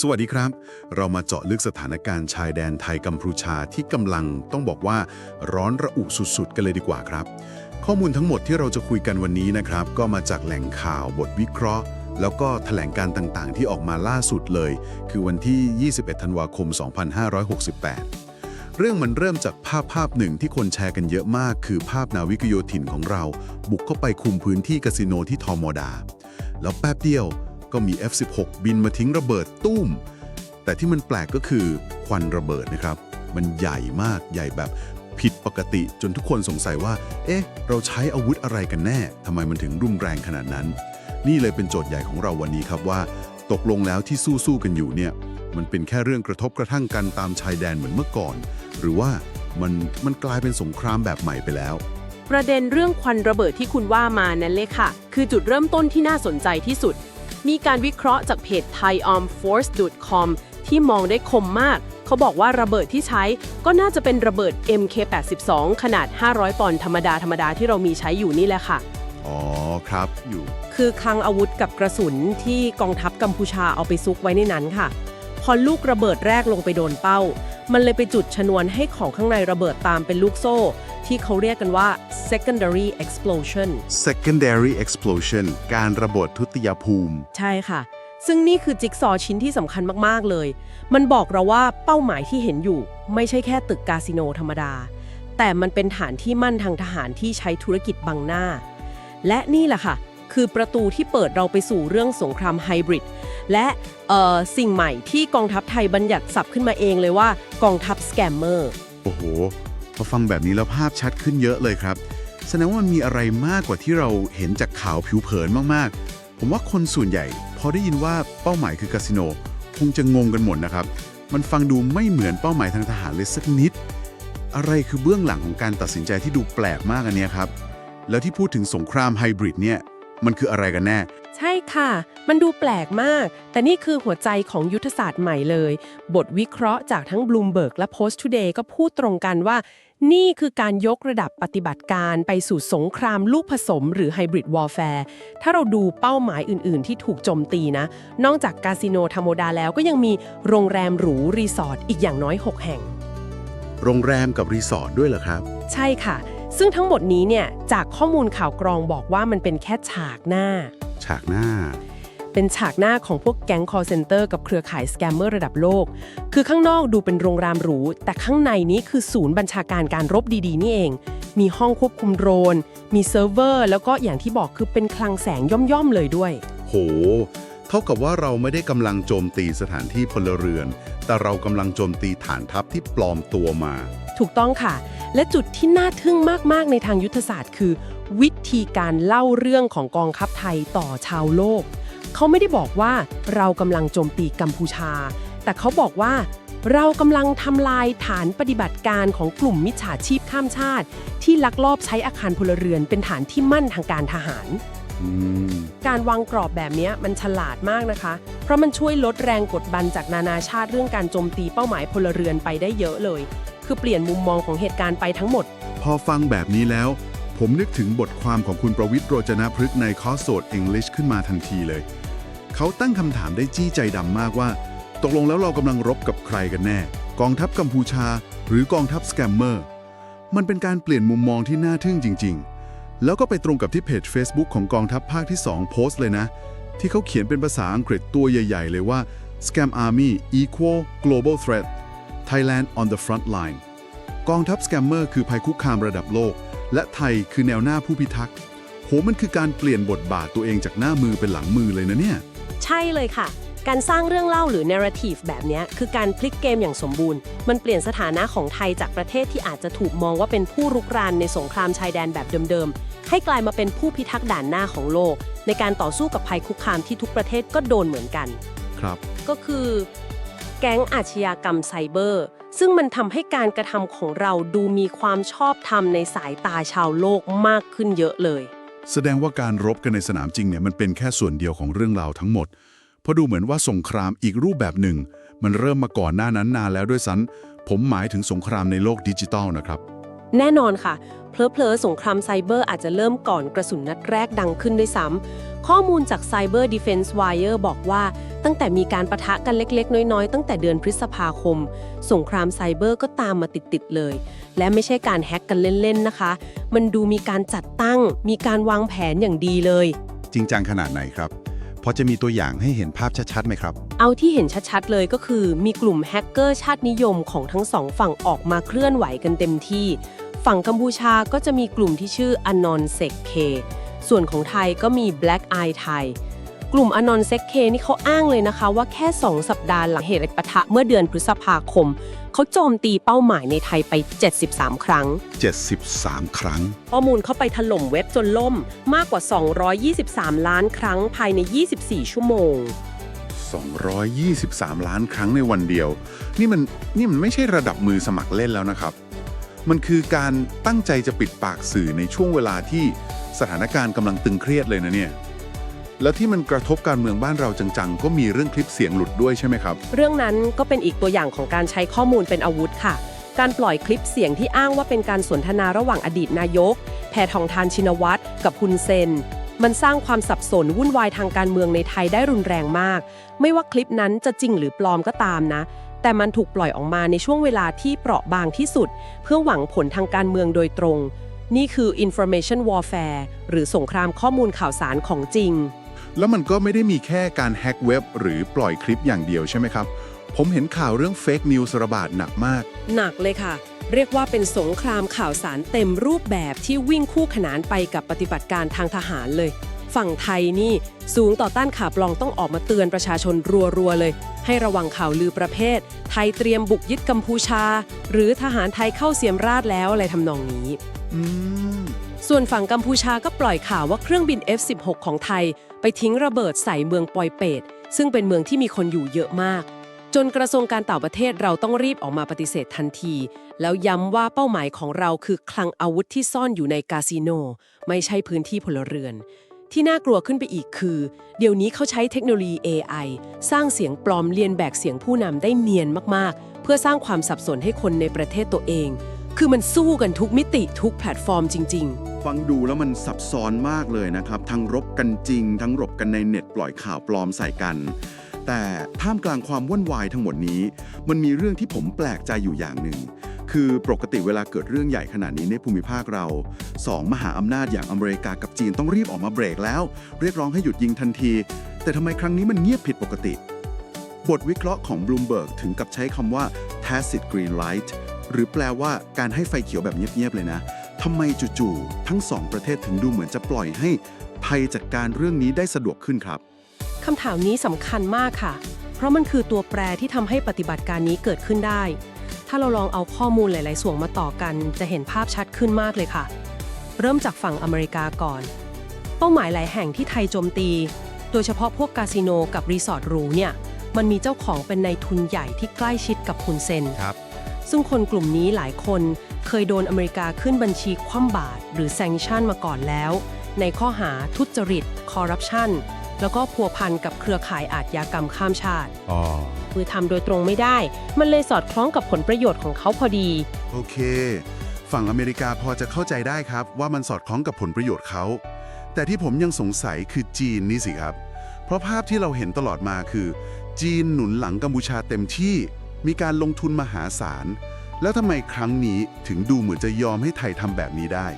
สวัสดีครับ เรามาเจาะลึกสถานการณ์ชายแดนไทยกัมพูชาที่กำลังต้องบอกว่าร้อนระอุสุดๆ กันเลยดีกว่าครับ ข้อมูลทั้งหมดที่เราจะคุยกันวันนี้นะครับ ก็มาจากแหล่งข่าวบทวิเคราะห์ แล้วก็แถลงการต่างๆ ที่ออกมาล่าสุดเลย คือวันที่ 21 ธันวาคม 2568 เรื่องมันเริ่มจากภาพภาพหนึ่งที่คนแชร์กันเยอะมาก คือภาพนาวิกโยธินของเรา บุกเข้าไปคุมพื้นที่คาสิโนที่ทอมอดา แล้วแป๊บเดียว ก็มี F16 บินมาทิ้งระเบิดตุ้ม แต่ที่มันแปลกก็คือควันระเบิดนะครับ มันใหญ่มากใหญ่แบบผิดปกติจนทุกคนสงสัยว่า เอ๊ะ เราใช้อาวุธอะไรกันแน่ทำไมมันถึงรุนแรงขนาดนั้น นี่เลยเป็นโจทย์ใหญ่ของเราวันนี้ครับว่า ตกลงแล้วที่สู้ๆกันอยู่เนี่ย มันเป็นแค่เรื่องกระทบกระทั่งกันตามชายแดนเหมือนเมื่อก่อน หรือว่ามันมันกลายเป็นสงครามแบบใหม่ไปแล้ว ประเด็นเรื่องควันระเบิดที่คุณว่ามานั่นเลยค่ะ คือจุดเริ่มต้นที่น่าสนใจที่สุด มีการวิเคราะห์จากเพจ thaiarmforce.com ที่มองได้คมมาก เขาบอกว่าระเบิดที่ใช้ก็น่าจะเป็นระเบิด MK82 ขนาด 500 ปอนด์ธรรมดาธรรมดาที่เรามีใช้อยู่นี่แหละค่ะ อ๋อครับอยู่ คือคลังอาวุธกับกระสุนที่กองทัพกัมพูชาเอาไปซุกไว้ในนั้นค่ะ พอลูกระเบิดแรกลงไปโดนเป้า มันเลยไปจุดชนวนให้ของข้างในระเบิดตามเป็นลูกโซ่ ที่เขาเรียกกันว่า secondary explosion secondary explosion การระเบิดทุติยภูมิ ใช่ค่ะ ซึ่งนี่คือจิ๊กซอว์ชิ้นที่สำคัญมากๆเลย มันบอกเราว่าเป้าหมายที่เห็นอยู่ ไม่ใช่แค่ตึกคาสิโนธรรมดา แต่มันเป็นฐานที่มั่นทางทหารที่ใช้ธุรกิจบังหน้า และนี่แหละค่ะ คือประตูที่เปิดเราไปสู่เรื่องสงครามไฮบริดและสิ่งใหม่ที่กองทัพไทยบัญญัติศัพท์ขึ้นมาเองเลยว่ากองทัพสแกมเมอร์โอ้โหพอฟังแบบนี้แล้วภาพชัดขึ้นเยอะเลยครับแสดงว่ามันมีอะไรมากกว่าที่เราเห็นจากข่าวผิวเผินมากๆ ผมว่าคนส่วนใหญ่ พอได้ยินว่าเป้าหมายคือคาสิโนคงจะงงกันหมดนะครับ มันฟังดูไม่เหมือนเป้าหมายทางทหารเลยสักนิด อะไรคือเบื้องหลังของการตัดสินใจที่ดูแปลกมากอันนี้ครับ แล้วที่พูดถึงสงครามไฮบริดเนี่ย มันคืออะไรกันแน่ ใช่ค่ะ มันดูแปลกมาก แต่นี่คือหัวใจของยุทธศาสตร์ใหม่เลย บทวิเคราะห์จากทั้ง Bloomberg และ Post Today ก็พูดตรงกันว่า นี่คือการยกระดับปฏิบัติการไปสู่สงครามลูกผสม หรือ Hybrid Warfare ถ้าเราดูเป้าหมายอื่น ๆ ที่ถูกโจมตีนะ นอกจากคาสิโนธรรมดาแล้วก็ยังมีโรงแรมหรูรีสอร์ทอีกอย่างน้อย 6 แห่ง โรงแรมกับรีสอร์ทด้วยเหรอครับ ใช่ค่ะ ซึ่งทั้งหมดนี้เนี่ยจากข้อมูลข่าวกรองบอกว่ามันเป็นแค่ฉากหน้า ฉากหน้า เป็นฉากหน้าของพวกแก๊ง call center กับเครือข่ายสแกมเมอร์ระดับโลก คือข้างนอกดูเป็นโรงแรมหรู แต่ข้างในนี้คือศูนย์บัญชาการการรบดีๆ นี่เอง มีห้องควบคุมโดรน มีเซิร์ฟเวอร์ แล้วก็อย่างที่บอกคือเป็นคลังแสงย่อมๆเลยด้วย โห เท่ากับว่าเราไม่ได้กำลังโจมตีสถานที่พลเรือน แต่เรากำลังโจมตีฐานทัพที่ปลอมตัวมา ถูกต้องค่ะ และจุดที่น่าทึ่งมากๆในทางยุทธศาสตร์ คือ วิธีการเล่าเรื่องของกองทัพไทยต่อชาวโลก เขาไม่ได้บอกว่าเรากำลังโจมตีกัมพูชา แต่เขาบอกว่าเรากำลังทำลายฐานปฏิบัติการของกลุ่มมิจฉาชีพข้ามชาติ ที่ลักลอบใช้อาคารพลเรือนเป็นฐานที่มั่นทางการทหาร การวางกรอบแบบนี้มันฉลาดมากนะคะ เพราะมันช่วยลดแรงกดดันจากนานาชาติเรื่องการโจมตีเป้าหมายพลเรือนไปได้เยอะเลย คือเปลี่ยนมุมมองของเหตุการณ์ไปทั้งหมด พอฟังแบบนี้แล้ว ผมนึกถึงบทความของคุณประวิทย์โรจนพฤกษ์ในคอร์สโสด English ขึ้นมาทันทีเลย เขาตั้งคำถามได้จี้ใจดำมากว่า ตกลงแล้วเรากำลังรบกับใครกันแน่ กองทัพกัมพูชา หรือกองทัพสแกมเมอร์มันเป็นการเปลี่ยนมุมมองที่น่าทึ่งจริง ๆ แล้วก็ไปตรงกับที่เพจ Facebook ของกองทัพภาคที่ 2 โพสต์เลยนะ ที่เขาเขียนเป็นภาษาอังกฤษตัวใหญ่ ๆ เลยว่า Scam Army equal global threat Thailand on the front line กองทัพสแกมเมอร์คือภัยคุกคามระดับโลก และไทยคือแนวหน้าผู้พิทักษ์โหมันคือการเปลี่ยนบทบาทตัวเองจากหน้ามือเป็นหลังมือเลยนะเนี่ย ใช่เลยค่ะ การสร้างเรื่องเล่าหรือ narrative แบบเนี้ยคือการพลิกเกมอย่างสมบูรณ์ มันเปลี่ยนสถานะของไทยจากประเทศที่อาจจะถูกมองว่าเป็นผู้รุกรานในสงครามชายแดนแบบเดิมๆ ให้กลายมาเป็นผู้พิทักษ์ด่านหน้าของโลก ในการต่อสู้กับภัยคุกคามที่ทุกประเทศก็โดนเหมือนกัน ครับ ก็คือ แก๊งอาชญากรรมไซเบอร์ ซึ่งมันทำให้การกระทำของเราดูมีความชอบธรรมในสายตาชาวโลกมากขึ้นเยอะเลย แสดงว่าการรบกันในสนามจริงเนี่ยมันเป็นแค่ส่วนเดียวของเรื่องราวทั้งหมด เพราะดูเหมือนว่าสงครามอีกรูปแบบหนึ่ง มันเริ่มมาก่อนหน้านั้นนานแล้วด้วยซ้ำผมหมายถึงสงครามในโลกดิจิทัลนะครับ แน่นอนค่ะ เพลอๆ สงครามไซเบอร์อาจจะเริ่มก่อนกระสุนนัดแรกดังขึ้นด้วยซ้ำ ข้อมูลจาก Cyber Defense Wire บอกว่าตั้งแต่มีการประทะกันเล็กๆ น้อยๆ ตั้งแต่เดือนพฤษภาคม สงครามไซเบอร์ก็ตามมาติด ๆ เลย และไม่ใช่การแฮ็กกันเล่น ๆ นะคะ มันดูมีการจัดตั้ง มีการวางแผนอย่างดีเลย จริงจังขนาดไหนครับพอจะมีตัวอย่างให้เห็นภาพชัดๆไหมครับ เอาที่เห็นชัดๆเลยก็คือ มีกลุ่มแฮกเกอร์ชาตินิยมของทั้งสองฝั่งออกมาเคลื่อนไหวกันเต็มที่ ฝั่งกัมพูชาก็จะมีกลุ่มที่ชื่อ Anon Sek K ส่วนของไทยก็มี Black Eye Thai กลุ่ม Anon Sek K นี่เขาอ้างเลยนะคะ ว่าแค่ 2 สัปดาห์หลังเหตุปะทะเมื่อเดือนพฤษภาคม เขาโจมตีเป้าหมายในไทยไป 73 ครั้ง 73 ครั้ง ข้อมูลเข้าไปถล่มเว็บจนล่มมากกว่า 223 ล้านครั้งภายใน 24 ชั่วโมง 223 ล้านครั้งในวันเดียว นี่มันนี่มันไม่ใช่ระดับมือสมัครเล่นแล้วนะครับ มันคือการตั้งใจจะปิดปากสื่อในช่วงเวลาที่สถานการณ์กำลังตึงเครียดเลยนะเนี่ยแล้วที่มันกระทบการเมืองบ้านเราจังๆ ก็มีเรื่องคลิปเสียงหลุดด้วยใช่ไหมครับ เรื่องนั้นก็เป็นอีกตัวอย่างของการใช้ข้อมูลเป็นอาวุธค่ะ การปล่อยคลิปเสียงที่อ้างว่าเป็นการสนทนาระหว่างอดีตนายก แพทองทานชินวัตรกับฮุนเซน มันสร้างความสับสนวุ่นวายทางการเมืองในไทยได้รุนแรงมาก ไม่ว่าคลิปนั้นจะจริงหรือปลอมก็ตามนะ แต่มันถูกปล่อยออกมาในช่วงเวลาที่เปราะบางที่สุด เพื่อหวังผลทางการเมืองโดยตรง นี่คือ information warfare หรือสงครามข้อมูลข่าวสารของจริง แล้วมันก็ไม่ได้มีแค่การแฮ็กเว็บหรือปล่อยคลิปอย่างเดียวใช่ไหมครับ ผมเห็นข่าวเรื่องเฟกนิวส์ระบาดหนักมาก หนักเลยค่ะ เรียกว่าเป็นสงครามข่าวสารเต็มรูปแบบที่วิ่งคู่ขนานไปกับปฏิบัติการทางทหารเลย ฝั่งไทยนี่สูงต่อต้านข่าวปลอมต้องออกมาเตือนประชาชนรัวๆเลย ให้ระวังข่าวลือประเภท ไทยเตรียมบุกยึดกัมพูชา หรือทหารไทยเข้าเสียมราชแล้วอะไรทำนองนี้อืมส่วนฝั่งกัมพูชาก็ปล่อยข่าวว่าเครื่องบิน F-16 ของไทย ไปทิ้งระเบิดใส่เมืองปอยเปตซึ่งเป็นเมืองที่มีคนอยู่เยอะมาก จนกระทรวงการต่างประเทศเราต้องรีบออกมาปฏิเสธทันที แล้วย้ำว่าเป้าหมายของเราคือคลังอาวุธที่ซ่อนอยู่ในคาสิโน ไม่ใช่พื้นที่พลเรือน ที่น่ากลัวขึ้นไปอีกคือ เดี๋ยวนี้เขาใช้เทคโนโลยี AI สร้างเสียงปลอมเลียนแบบเสียงผู้นำได้เนียนมากๆ เพื่อสร้างความสับสนให้คนในประเทศตัวเอง คือมันสู้กันทุกมิติทุกแพลตฟอร์มจริง ๆ ฟังดูแล้วมันซับซ้อนมากเลยนะครับ ทั้งรบกันจริง ทั้งรบกันในเน็ตปล่อยข่าวปลอมใส่กัน แต่ท่ามกลางความวุ่นวายทั้งหมดนี้ มันมีเรื่องที่ผมแปลกใจอยู่อย่างหนึ่ง คือปกติเวลาเกิดเรื่องใหญ่ขนาดนี้ในภูมิภาคเราสองมหาอำนาจอย่างอเมริกากับจีนต้องรีบออกมาเบรกแล้ว เรียกร้องให้หยุดยิงทันที แต่ทำไมครั้งนี้มันเงียบผิดปกติ บทวิเคราะห์ของ Bloomberg ถึงกับใช้คำว่า tacit green light หรือแปลว่าการให้ไฟเขียวแบบเงียบๆเลยนะทำไมจู่ๆทั้งสองประเทศถึงดูเหมือนจะปล่อยให้ไทยจัดการเรื่องนี้ได้สะดวกขึ้นครับคำถามนี้สำคัญมากค่ะ เพราะมันคือตัวแปรที่ทำให้ปฏิบัติการนี้เกิดขึ้นได้ ถ้าเราลองเอาข้อมูลหลาย ๆ ส่วนมาต่อกัน จะเห็นภาพชัดขึ้นมากเลยค่ะ เริ่มจากฝั่งอเมริกาก่อน เป้าหมายหลายแห่งที่ไทยโจมตี โดยเฉพาะพวกคาสิโนกับรีสอร์ทหรูเนี่ย มันมีเจ้าของเป็นนายทุนใหญ่ที่ใกล้ชิดกับคุณเซนครับ ซึ่งคนกลุ่มนี้หลายคนเคยโดนอเมริกาขึ้นบัญชีคว่ำบาตรหรือแซงชั่นมาก่อนแล้ว ในข้อหาทุจริต คอร์รัปชัน แล้วก็พัวพันกับเครือข่ายอาชญากรรมข้ามชาติ อ๋อ คือทำโดยตรงไม่ได้ มันเลยสอดคล้องกับผลประโยชน์ของเขาพอดี โอเค ฝั่งอเมริกาพอจะเข้าใจได้ครับ ว่ามันสอดคล้องกับผลประโยชน์เขา แต่ที่ผมยังสงสัยคือจีนนี่สิครับ เพราะภาพที่เราเห็นตลอดมาคือ จีนหนุนหลังกัมพูชาเต็มที่ มีการลงทุนมหาศาล แล้วทำไมครั้งนี้ถึงดูเหมือนจะยอมให้ไทยทำแบบนี้ได้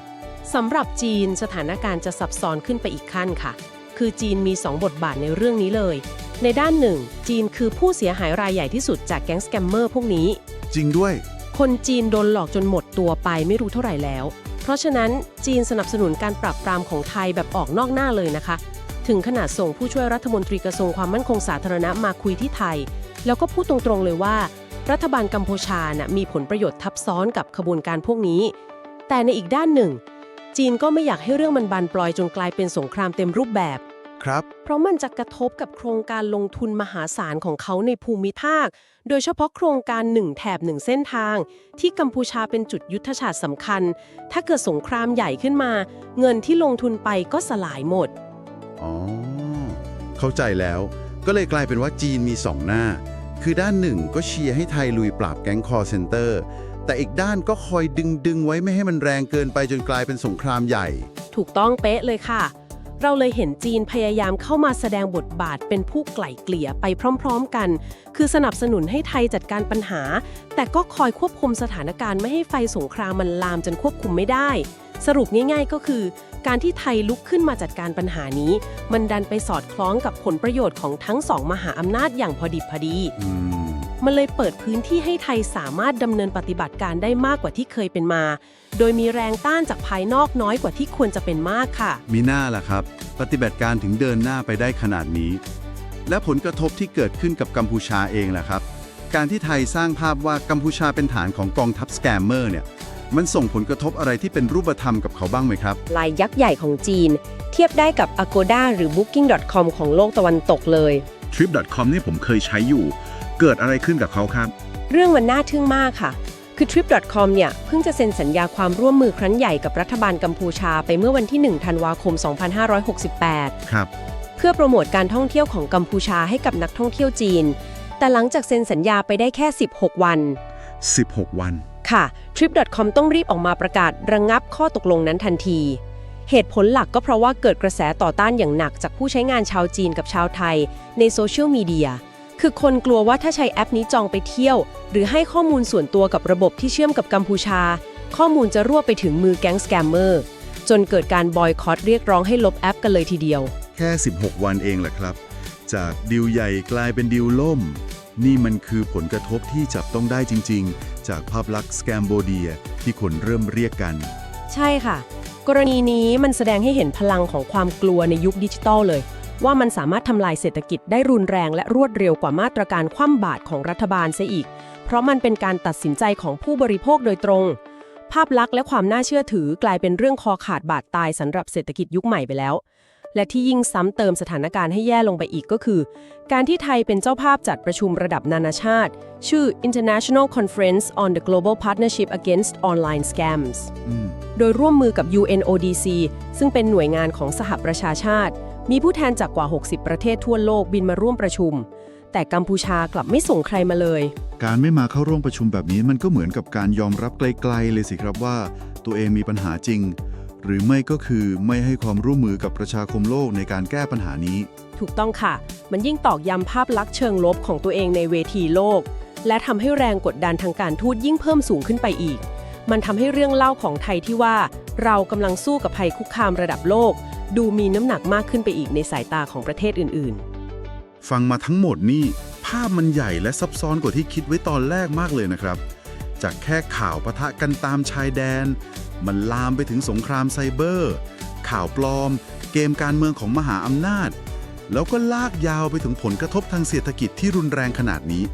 สำหรับจีนสถานการณ์จะซับซ้อนขึ้นไปอีกขั้นค่ะ คือจีนมี 2 บทบาทในเรื่องนี้เลย ในด้านหนึ่ง จีนคือผู้เสียหายรายใหญ่ที่สุดจากแก๊งสแกมเมอร์พวกนี้ จริงด้วย คนจีนโดนหลอกจนหมดตัวไปไม่รู้เท่าไหร่แล้ว เพราะฉะนั้นจีนสนับสนุนการปราบปรามของไทยแบบออกนอกหน้าเลยนะคะ ถึงขนาดส่งผู้ช่วยรัฐมนตรีกระทรวงความมั่นคงสาธารณะมาคุยที่ไทย แล้วก็พูดตรงๆเลยว่า รัฐบาลกัมพูชาน่ะมีผลประโยชน์ทับซ้อนกับขบวนการพวกนี้ แต่ในอีกด้านหนึ่ง จีนก็ไม่อยากให้เรื่องมันบานปลอยจนกลายเป็นสงครามเต็มรูปแบบ ครับ เพราะมันจะกระทบกับโครงการลงทุนมหาศาลของเขาในภูมิภาค โดยเฉพาะโครงการหนึ่งแถบหนึ่งเส้นทาง ที่กัมพูชาเป็นจุดยุทธศาสตร์สำคัญ ถ้าเกิดสงครามใหญ่ขึ้นมา เงินที่ลงทุนไปก็สลายหมด อ๋อ เข้าใจแล้ว ก็เลยกลายเป็นว่าจีนมีสองหน้า คือด้านหนึ่งก็เชียร์ให้ไทยลุยปราบแก๊งคอร์เซนเตอร์ แต่อีกด้านก็คอยดึงดึงไว้ไม่ให้มันแรงเกินไปจนกลายเป็นสงครามใหญ่ ถูกต้องเป๊ะเลยค่ะ เราเลยเห็นจีนพยายามเข้ามาแสดงบทบาทเป็นผู้ไกล่เกลี่ยไปพร้อมๆกัน คือสนับสนุนให้ไทยจัดการปัญหา แต่ก็คอยควบคุมสถานการณ์ไม่ให้ไฟสงครามมันลามจนควบคุมไม่ได้ สรุปง่ายๆก็คือ การที่ไทยลุกขึ้นมาจัดการปัญหานี้ มันดันไปสอดคล้องกับผลประโยชน์ของทั้งสองมหาอำนาจอย่างพอดิบพอดีมมันเลยเปิดพื้นที่ให้ไทยสามารถดำเนินปฏิบัติการได้มากกว่าที่เคยเป็นมา โดยมีแรงต้านจากภายนอกน้อยกว่าที่ควรจะเป็นมากค่ะ มีหน้าล่ะครับ ปฏิบัติการถึงเดินหน้าไปได้ขนาดนี้ และผลกระทบที่เกิดขึ้นกับกัมพูชาเองล่ะครับ การที่ไทยสร้างภาพว่ากัมพูชาเป็นฐานของกองทัพสแกมเมอร์เนี่ย มันส่งผลกระทบอะไรที่เป็นรูปธรรมกับเขาบ้างไหมครับรายยักษ์ใหญ่ของจีน เทียบได้กับ Agoda หรือ Booking.com ของโลกตะวันตกเลย Trip.com นี่ผมเคยใช้อยู่ เกิดอะไรขึ้นกับเขาครับ เรื่องมันน่าทึ่งมากค่ะ คือ Trip.com เนี่ย เพิ่งจะเซ็นสัญญาความร่วมมือครั้งใหญ่กับรัฐบาลกัมพูชาไปเมื่อวันที่ 1 ธันวาคม 2568 ครับ เพื่อโปรโมทการท่องเที่ยวของกัมพูชาให้กับนักท่องเที่ยวจีน แต่หลังจากเซ็นสัญญาไปได้แค่ 16 วัน 16 วัน ค่ะ Trip.com ต้องรีบออกมาประกาศระงงับข้อตกลงนั้นทันที เหตุผลหลักก็เพราะว่าเกิดกระแสต่อต้านอย่างหนักจากผู้ใช้งานชาวจีนกับชาวไทย ในโซเชียลมีเดียคือคนกลัวว่าถ้าใช้แอปนี้จองไปเที่ยว หรือให้ข้อมูลส่วนตัวกับระบบที่เชื่อมกับกัมพูชา ข้อมูลจะรั่วไปถึงมือแก๊งสแกมเมอร์จนเกิดการบอยคอตเรียกร้องให้ลบแอปกันเลยทีเดียว แค่ 16 วันเองแหละครับ จากดิวใหญ่กลายเป็นดิวล่ม นี่มันคือผลกระทบที่จับต้องได้จริงๆ จากภาพลักษณ์สแกมโบเดียที่คนเริ่มเรียกกัน ใช่ค่ะ กรณีนี้มันแสดงให้เห็นพลังของความกลัวในยุคดิจิทัลเลย ว่ามันสามารถทำลายเศรษฐกิจได้รุนแรงและรวดเร็วกว่ามาตรการคว่ำบาตรของรัฐบาลเสียอีก เพราะมันเป็นการตัดสินใจของผู้บริโภคโดยตรง ภาพลักษณ์และความน่าเชื่อถือกลายเป็นเรื่องคอขาดบาดตายสำหรับเศรษฐกิจยุคใหม่ไปแล้ว และที่ยิ่งซ้ำเติมสถานการณ์ให้แย่ลงไปอีกก็คือ การที่ไทยเป็นเจ้าภาพจัดประชุมระดับนานาชาติ ชื่อ International Conference on the Global Partnership Against Online Scams อืมโดยร่วมมือกับ UNODC ซึ่งเป็นหน่วยงานของสหประชาชาติ มีผู้แทนจากกว่า 60 ประเทศทั่วโลกบินมาร่วมประชุม แต่กัมพูชากลับไม่ส่งใครมาเลย การไม่มาเข้าร่วมประชุมแบบนี้มันก็เหมือนกับการยอมรับไกลๆเลยสิครับว่า ตัวเองมีปัญหาจริง หรือไม่ก็คือไม่ให้ความร่วมมือกับประชาคมโลกในการแก้ปัญหานี้ ถูกต้องค่ะ มันยิ่งตอกย้ำภาพลักษณ์เชิงลบของตัวเองในเวทีโลก และทำให้แรงกดดันทางการทูตยิ่งเพิ่มสูงขึ้นไปอีก มันทำให้เรื่องเล่าของไทยที่ว่า เรากำลังสู้กับภัยคุกคามระดับโลก ดูมีน้ำหนักมากขึ้นไปอีกในสายตาของประเทศอื่นๆ ฟังมาทั้งหมดนี่ภาพมันใหญ่และซับซ้อนกว่าที่คิดไว้ตอนแรกมากเลยนะครับ จากแค่ข่าวปะทะกันตามชายแดน มันลามไปถึงสงครามไซเบอร์ ข่าวปลอม เกมการเมืองของมหาอำนาจ แล้วก็ลากยาวไปถึงผลกระทบทางเศรษฐกิจที่รุนแรงขนาดนี้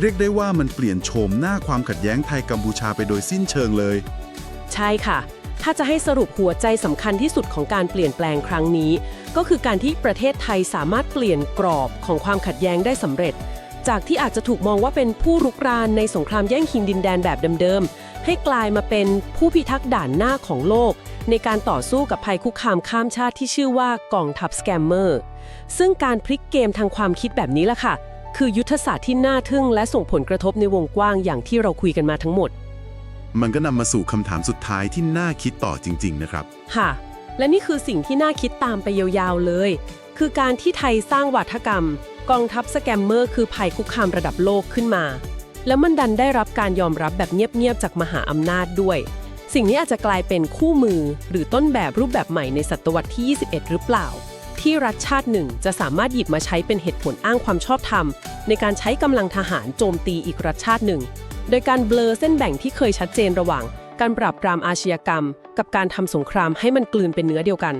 เรียกได้ว่ามันเปลี่ยนโฉมหน้าความขัดแย้งไทยกัมพูชาไปโดยสิ้นเชิงเลย ใช่ค่ะ ถ้าจะให้สรุปหัวใจสำคัญที่สุดของการเปลี่ยนแปลงครั้งนี้ ก็คือการที่ประเทศไทยสามารถเปลี่ยนกรอบของความขัดแย้งได้สำเร็จจากที่อาจจะถูกมองว่าเป็นผู้รุกรานในสงครามแย่งชิงดินแดนแบบเดิมๆ ให้กลายมาเป็นผู้พิทักษ์ด่านหน้าของโลก ในการต่อสู้กับภัยคุกคามข้ามชาติที่ชื่อว่ากองทัพสแกมเมอร์ ซึ่งการพลิกเกมทางความคิดแบบนี้ล่ะค่ะ คือยุทธศาสตร์ที่น่าทึ่งและส่งผลกระทบในวงกว้างอย่างที่เราคุยกันมาทั้งหมด มันก็นำมาสู่คำถามสุดท้ายที่น่าคิดต่อจริง ๆ นะครับ ค่ะ และนี่คือสิ่งที่น่าคิดตามไปยาวๆเลย คือการที่ไทยสร้างวัฒกรรม กองทัพสแกมเมอร์คือภัยคุกคามระดับโลกขึ้นมา แล้วมันดันได้รับการยอมรับแบบเงียบๆจากมหาอำนาจด้วย สิ่งนี้อาจจะกลายเป็นคู่มือ หรือต้นแบบรูปแบบใหม่ในศตวรรษที่ 21 หรือเปล่า ที่รัฐชาติหนึ่งจะสามารถหยิบมาใช้เป็นเหตุผลอ้างความชอบธรรม ในการใช้กำลังทหารโจมตีอีกรัฐชาติหนึ่ง โดยการเบลอเส้นแบ่งที่เคยชัดเจนระหว่าง การปราบปรามอาชญากรรม กับการทำสงครามให้มันกลืนเป็นเนื้อเดียวกัน